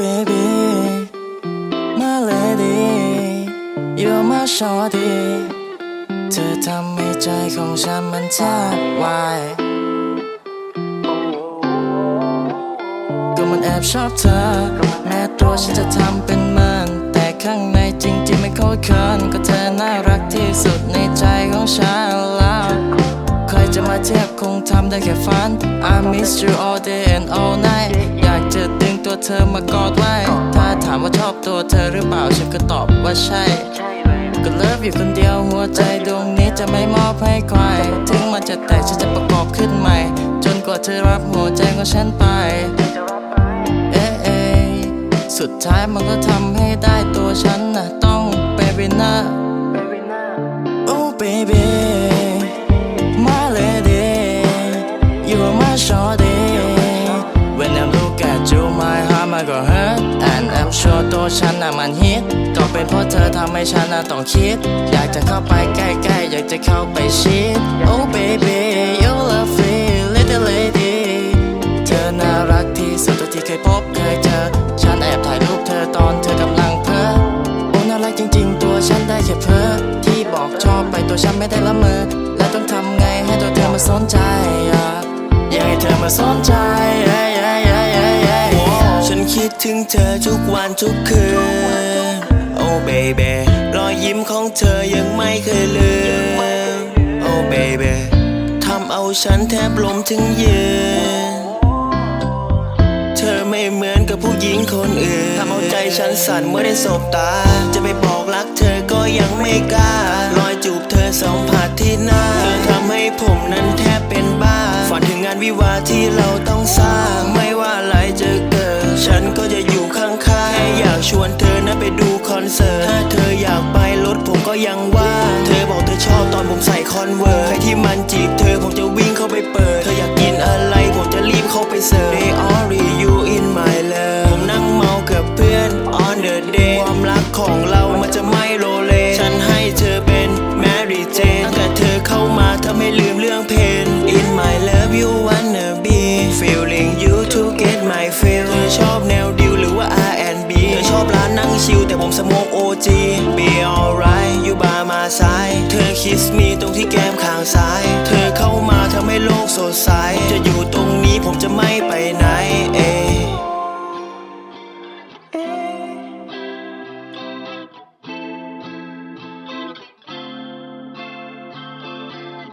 baby my lady you're my shorty เธอทำให้ใจของฉันมันแทบวายก็มันแอบชอบเธอ แม้ตัวฉันจะทำเป็นเมินแต่ข้างในจริงๆไม่ค่อยเคินก็เธอน่ารักที่สุดในใจของฉันแล้วใครจะมาเทียบคงทำได้แค่ฝัน I miss you all day and all night เธอมากอดไว้ ถ้าถามว่าชอบตัวเธอหรือเปล่า ฉันก็ตอบว่าใช่ ก็เลิฟอยู่คนเดียวหัวใจดวงนี้จะไม่มอบให้ใคร ถึงมันจะแตกฉันจะประกอบขึ้นใหม่ จนกว่าเธอรับหัวใจของฉันไป เอ๊ะเอสุดท้ายมันก็ทำให้ได้ตัวฉันนะต้องเบบีนะ Oh baby ฉันน่ะมันฮิตก็เป็นเพราะเธอทำให้ฉันน่ะต้องคิด อยากจะเข้าไปใกล้ๆ อยากจะเข้าไปชิด Oh baby you lovely little lady เธอน่ารักที่สุดที่เคยพบเคยเจอ ฉันแอบถ่ายรูปเธอตอนเธอกำลังเพ้อโอ้น่ารักจริงๆ ตัวฉันได้แค่เพ้อที่บอกชอบไปตัวฉันไม่ได้ละเมอและต้องทำไงให้ตัวเธอมาสนใจอะอยากให้เธอมาสนใจ ถึงเธอทุกวันทุกคืน โอ้เบเบรอยยิ้มของเธอยังไม่เคยลืม โอ้เบเบทำเอาฉันแทบล้มถึงยืน เธอไม่เหมือนกับผู้หญิงคนอื่น ทำเอาใจฉันสั่นเมื่อได้สบตา จะไปบอกรักเธอก็ยังไม่กล้า รอยจูบเธอสัมผัสที่หน้า เธอทำให้ผมนั้นแทบเป็นบ้า ฝันถึงงานวิวาห์ที่เราต้องสร้าง ยังว่า เธอบอกเธอชอบตอนผมใส่คอนเวิร์ใครที่มันจีบเธอผมจะวิ่งเข้าไปเปิด เธออยากกินอะไรผมจะรีบเข้าไปเสิร์ฟ They only you ชอบร้านนั่งชิลแต่ผมสโมก OG Be alright you by my side เธอคิสมีตรงที่แก้มข้างซ้าย เธอเข้ามาทำให้โลกสดใส จะอยู่ตรงนี้ผมจะไม่ไปไหน